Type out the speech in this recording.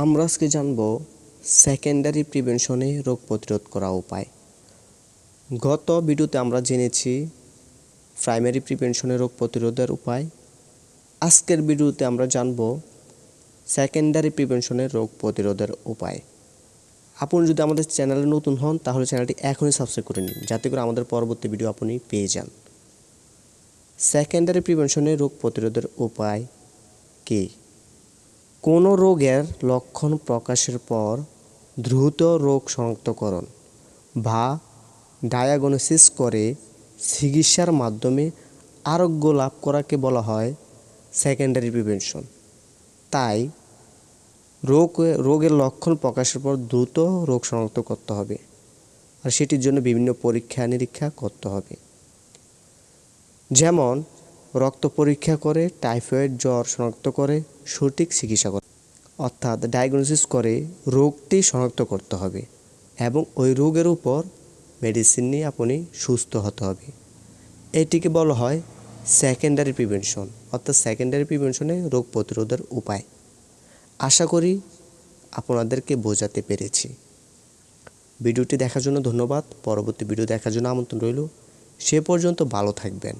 আমরা আজকে জানব সেকেন্ডারি প্রিভেনশনে রোগ প্রতিরোধ করা উপায়। গত ভিডিওতে আমরা জেনেছি প্রাইমারি প্রিভেনশনে রোগ প্রতিরোধের উপায়। আজকের ভিডিওতে আমরা জানব সেকেন্ডারি প্রিভেনশনের রোগ প্রতিরোধের উপায়। আপনি যদি আমাদের চ্যানেলে নতুন হন, তাহলে চ্যানেলটি এখনই সাবস্ক্রাইব করে নিন, যাতে করে আমাদের পরবর্তী ভিডিও আপনি পেয়ে যান। সেকেন্ডারি প্রিভেনশনে রোগ প্রতিরোধের উপায় কী? কোনো রোগের লক্ষণ প্রকাশের পর দ্রুত রোগ শনাক্তকরণ বা ডায়াগনোসিস করে চিকিৎসার মাধ্যমে আরোগ্য লাভ করাকে বলা হয় সেকেন্ডারি প্রিভেনশন তাই রোগ রোগের লক্ষণ প্রকাশের পর দ্রুত রোগ শনাক্ত করতে হবে আর সেটির জন্য বিভিন্ন পরীক্ষা নিরীক্ষা করতে হবে। যেমন রক্ত পরীক্ষা করে, টাইফয়েড, জ্বর শনাক্ত করে সঠিক চিকিৎসা করে অর্থাৎ ডায়াগনোসিস করে রোগটি শনাক্ত করতে হবে এবং ওই রোগের উপর মেডিসিন নিয়ে আপনি সুস্থ হতে হবে। এটিকে বলা হয় সেকেন্ডারি প্রিভেনশন অর্থাৎ সেকেন্ডারি প্রিভেনশনে রোগ প্রতিরোধের উপায়। আশা করি আপনাদেরকে বোঝাতে পেরেছি। ভিডিওটি দেখার জন্য ধন্যবাদ। পরবর্তী ভিডিও দেখার জন্য আমন্ত্রণ রইল। সে পর্যন্ত ভালো থাকবেন।